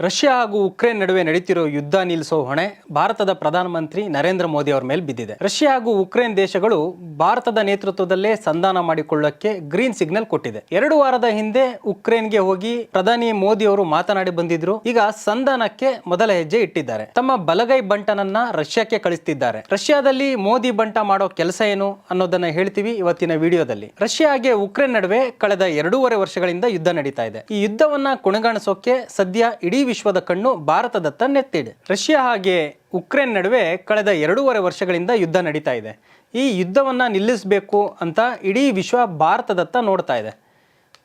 Russia ಹಾಗೂ Ukraine ನಡುವೆ ನಡೀತಿರೋ ಯುದ್ಧ ನಿಲ್ಲಿಸೋ ಹೊಣೆ ಭಾರತದ ಪ್ರಧಾನಮಂತ್ರಿ ನರೇಂದ್ರ ಮೋದಿ ಅವರ ಮೇಲೆ ಬಿದ್ದಿದೆ. ರಷ್ಯಾ ಹಾಗೂ ಉಕ್ರೇನ್ ದೇಶಗಳು ಭಾರತದ ನೇತೃತ್ವದಲ್ಲೇ ಸಂಧಾನ ಮಾಡಿಕೊಳ್ಳಕ್ಕೆ ಗ್ರೀನ್ ಸಿಗ್ನಲ್ ಕೊಟ್ಟಿದೆ. ಎರಡು ವಾರದ ಹಿಂದೆ ಉಕ್ರೇನ್ಗೆ ಹೋಗಿ ಪ್ರಧಾನಿ ಮೋದಿ ಅವರು ಮಾತನಾಡಿ ಬಂದಿದ್ರು. ಈಗ ಸಂಧಾನಕ್ಕೆ ಮೊದಲ ಹೆಜ್ಜೆ ಇಟ್ಟಿದ್ದಾರೆ. ತಮ್ಮ ಬಲಗೈ ಬಂಟನನ್ನ ರಷ್ಯಾಕ್ಕೆ ಕಳಿಸ್ತಿದ್ದಾರೆ. ರಷ್ಯಾದಲ್ಲಿ ಮೋದಿ ಬಂಟ ಮಾಡೋ ಕೆಲಸ ಏನು ಅನ್ನೋದನ್ನ ಹೇಳ್ತೀವಿ ಇವತ್ತಿನ ವಿಡಿಯೋದಲ್ಲಿ. ರಷ್ಯಾ ಹಾಗೆ ಉಕ್ರೇನ್ ನಡುವೆ ಕಳೆದ ಎರಡೂವರೆ ವರ್ಷಗಳಿಂದ ಯುದ್ಧ ನಡೀತಾ ಇದೆ. ಈ ಯುದ್ಧವನ್ನ ಕೊನೆಗಾಣಿಸೋಕೆ ಸದ್ಯ ಇಡೀ ವಿಶ್ವದ ಕಣ್ಣು ಭಾರತದತ್ತ ನೆತ್ತಿದೆ. ರಷ್ಯಾ ಹಾಗೆ ಉಕ್ರೇನ್ ನಡುವೆ ಕಳೆದ ಎರಡೂವರೆ ವರ್ಷಗಳಿಂದ ಯುದ್ಧ ನಡೀತಾ ಇದೆ. ಈ ಯುದ್ಧವನ್ನು ನಿಲ್ಲಿಸಬೇಕು ಅಂತ ಇಡೀ ವಿಶ್ವ ಭಾರತದತ್ತ ನೋಡ್ತಾ ಇದೆ.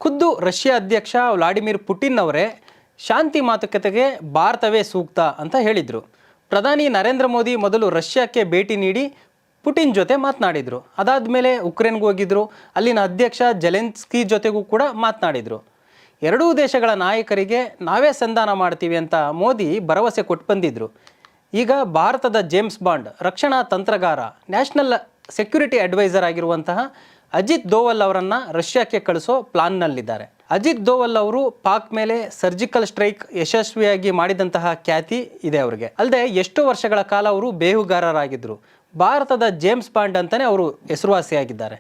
ಖುದ್ದು ರಷ್ಯಾ ಅಧ್ಯಕ್ಷ ವ್ಲಾಡಿಮಿರ್ ಪುಟಿನ್ ಅವರೇ ಶಾಂತಿ ಮಾತುಕತೆಗೆ ಭಾರತವೇ ಸೂಕ್ತ ಅಂತ ಹೇಳಿದರು. ಪ್ರಧಾನಿ ನರೇಂದ್ರ ಮೋದಿ ಮೊದಲು ರಷ್ಯಾಕ್ಕೆ ಭೇಟಿ ನೀಡಿ ಪುಟಿನ್ ಜೊತೆ ಮಾತನಾಡಿದರು. ಅದಾದಮೇಲೆ ಉಕ್ರೇನ್ಗೆ ಹೋಗಿದ್ರು. ಅಲ್ಲಿನ ಅಧ್ಯಕ್ಷ ಜೆಲೆನ್ಸ್ಕಿ ಜೊತೆಗೂ ಕೂಡ ಮಾತನಾಡಿದರು. ಎರಡೂ ದೇಶಗಳ ನಾಯಕರಿಗೆ ನಾವೇ ಸಂಧಾನ ಮಾಡ್ತೀವಿ ಅಂತ ಮೋದಿ ಭರವಸೆ ಕೊಟ್ಟು ಬಂದಿದ್ದರು ಈಗ ಭಾರತದ ಜೇಮ್ಸ್ ಬಾಂಡ್, ರಕ್ಷಣಾ ತಂತ್ರಗಾರ, ನ್ಯಾಷನಲ್ ಸೆಕ್ಯೂರಿಟಿ ಅಡ್ವೈಸರ್ ಆಗಿರುವಂತಹ ಅಜಿತ್ ದೋವಲ್ ಅವರನ್ನು ರಷ್ಯಾಕ್ಕೆ ಕಳಿಸೋ ಪ್ಲಾನ್ನಲ್ಲಿದ್ದಾರೆ. ಅಜಿತ್ ದೋವಲ್ ಅವರು ಪಾಕ್ ಮೇಲೆ ಸರ್ಜಿಕಲ್ ಸ್ಟ್ರೈಕ್ ಯಶಸ್ವಿಯಾಗಿ ಮಾಡಿದಂತಹ ಖ್ಯಾತಿ ಇದೆ ಅವರಿಗೆ. ಅಲ್ಲದೆ ಎಷ್ಟೋ ವರ್ಷಗಳ ಕಾಲ ಅವರು ಬೇಹುಗಾರರಾಗಿದ್ದರು ಭಾರತದ ಜೇಮ್ಸ್ ಬಾಂಡ್ ಅಂತಲೇ ಅವರು ಹೆಸರುವಾಸಿಯಾಗಿದ್ದಾರೆ.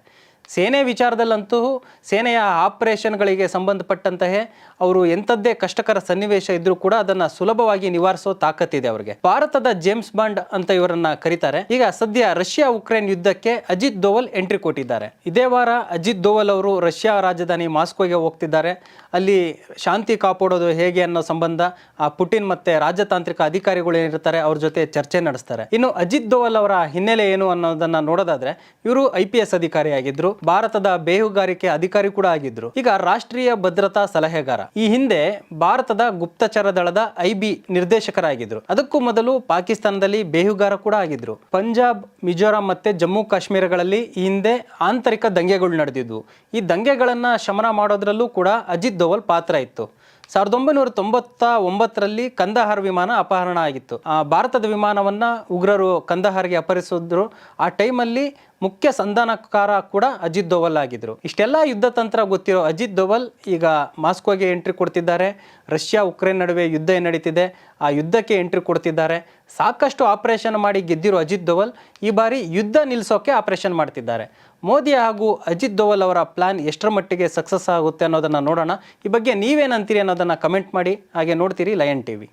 ಸೇನೆ ವಿಚಾರದಲ್ಲಂತೂ ಸೇನೆಯ ಆಪರೇಷನ್ಗಳಿಗೆ ಸಂಬಂಧಪಟ್ಟಂತಹ ಅವರು ಎಂಥದ್ದೇ ಕಷ್ಟಕರ ಸನ್ನಿವೇಶ ಇದ್ರೂ ಕೂಡ ಅದನ್ನು ಸುಲಭವಾಗಿ ನಿವಾರಿಸೋ ತಾಕತ್ತಿದೆ ಅವರಿಗೆ. ಭಾರತದ ಜೇಮ್ಸ್ ಬಾಂಡ್ ಅಂತ ಇವರನ್ನ ಕರೀತಾರೆ. ಈಗ ಸದ್ಯ ರಷ್ಯಾ ಉಕ್ರೇನ್ ಯುದ್ಧಕ್ಕೆ ಅಜಿತ್ ದೋವಲ್ ಎಂಟ್ರಿ ಕೊಟ್ಟಿದ್ದಾರೆ. ಇದೇ ವಾರ ಅಜಿತ್ ದೋವಲ್ ಅವರು ರಷ್ಯಾ ರಾಜಧಾನಿ ಮಾಸ್ಕೋಗೆ ಹೋಗ್ತಿದ್ದಾರೆ. ಅಲ್ಲಿ ಶಾಂತಿ ಕಾಪಾಡೋದು ಹೇಗೆ ಅನ್ನೋ ಸಂಬಂಧ ಆ ಪುಟಿನ್ ಮತ್ತೆ ರಾಜತಾಂತ್ರಿಕ ಅಧಿಕಾರಿಗಳು ಏನಿರ್ತಾರೆ ಅವ್ರ ಜೊತೆ ಚರ್ಚೆ ನಡೆಸ್ತಾರೆ. ಇನ್ನು ಅಜಿತ್ ದೋವಲ್ ಅವರ ಹಿನ್ನೆಲೆ ಏನು ಅನ್ನೋದನ್ನ ನೋಡೋದಾದ್ರೆ, ಇವರು ಐ ಪಿ ಎಸ್ ಅಧಿಕಾರಿಯಾಗಿದ್ರು. ಭಾರತದ ಬೇಹುಗಾರಿಕೆ ಅಧಿಕಾರಿ ಕೂಡ ಆಗಿದ್ರು. ಈಗ ರಾಷ್ಟ್ರೀಯ ಭದ್ರತಾ ಸಲಹೆಗಾರ. ಈ ಹಿಂದೆ ಭಾರತದ ಗುಪ್ತಚರ ದಳದ ಐ ಬಿ ನಿರ್ದೇಶಕರಾಗಿದ್ರು. ಅದಕ್ಕೂ ಮೊದಲು ಪಾಕಿಸ್ತಾನದಲ್ಲಿ ಬೇಹುಗಾರ ಕೂಡ ಆಗಿದ್ರು. ಪಂಜಾಬ್ ಮಿಜೋರಾಂ ಮತ್ತೆ ಜಮ್ಮು ಕಾಶ್ಮೀರಗಳಲ್ಲಿ ಈ ಹಿಂದೆ ಆಂತರಿಕ ದಂಗೆಗಳು ನಡೆದಿದ್ವು. ಈ ದಂಗೆಗಳನ್ನ ಶಮನ ಮಾಡೋದ್ರಲ್ಲೂ ಕೂಡ ಅಜಿತ್ ದೋವಲ್ ಪಾತ್ರ ಇತ್ತು. ಸಾವಿರದ ಒಂಬೈನೂರ ತೊಂಬತ್ತ ಒಂಬತ್ತರಲ್ಲಿ ಕಂದಹಾರ್ ವಿಮಾನ ಅಪಹರಣ ಆಗಿತ್ತು. ಆ, ಭಾರತದ ವಿಮಾನವನ್ನ ಉಗ್ರರು ಕಂದಹಾರ್ಗೆ ಅಪಹರಿಸಿದ್ರು. ಆ ಟೈಮಲ್ಲಿ ಮುಖ್ಯ ಸಂಧಾನಕಾರ ಕೂಡ ಅಜಿತ್ ದೋವಲ್ ಆಗಿದ್ರು. ಇಷ್ಟೆಲ್ಲ ಯುದ್ಧ ತಂತ್ರ ಗೊತ್ತಿರೋ ಅಜಿತ್ ದೋವಲ್ ಈಗ ಮಾಸ್ಕೋಗೆ ಎಂಟ್ರಿ ಕೊಡ್ತಿದ್ದಾರೆ. ರಷ್ಯಾ ಉಕ್ರೇನ್ ನಡುವೆ ಯುದ್ಧ ನಡೀತಿದೆ. ಆ ಯುದ್ಧಕ್ಕೆ ಎಂಟ್ರಿ ಕೊಡ್ತಿದ್ದಾರೆ. ಸಾಕಷ್ಟು ಆಪರೇಷನ್ ಮಾಡಿ ಗೆದ್ದಿರೋ ಅಜಿತ್ ದೋವಲ್ ಈ ಬಾರಿ ಯುದ್ಧ ನಿಲ್ಲಿಸೋಕೆ ಆಪರೇಷನ್ ಮಾಡ್ತಿದ್ದಾರೆ. ಮೋದಿ ಹಾಗೂ ಅಜಿತ್ ದೋವಲ್ ಅವರ ಪ್ಲಾನ್ ಎಷ್ಟರ ಮಟ್ಟಿಗೆ ಸಕ್ಸಸ್ ಆಗುತ್ತೆ ಅನ್ನೋದನ್ನ ನೋಡೋಣ. ಈ ಬಗ್ಗೆ ನೀವೇನಂತೀರಿ ಅನ್ನೋದನ್ನ ಕಮೆಂಟ್ ಮಾಡಿ. ಹಾಗೆ ನೋಡ್ತೀರಿ ಲಯನ್ ಟಿವಿ.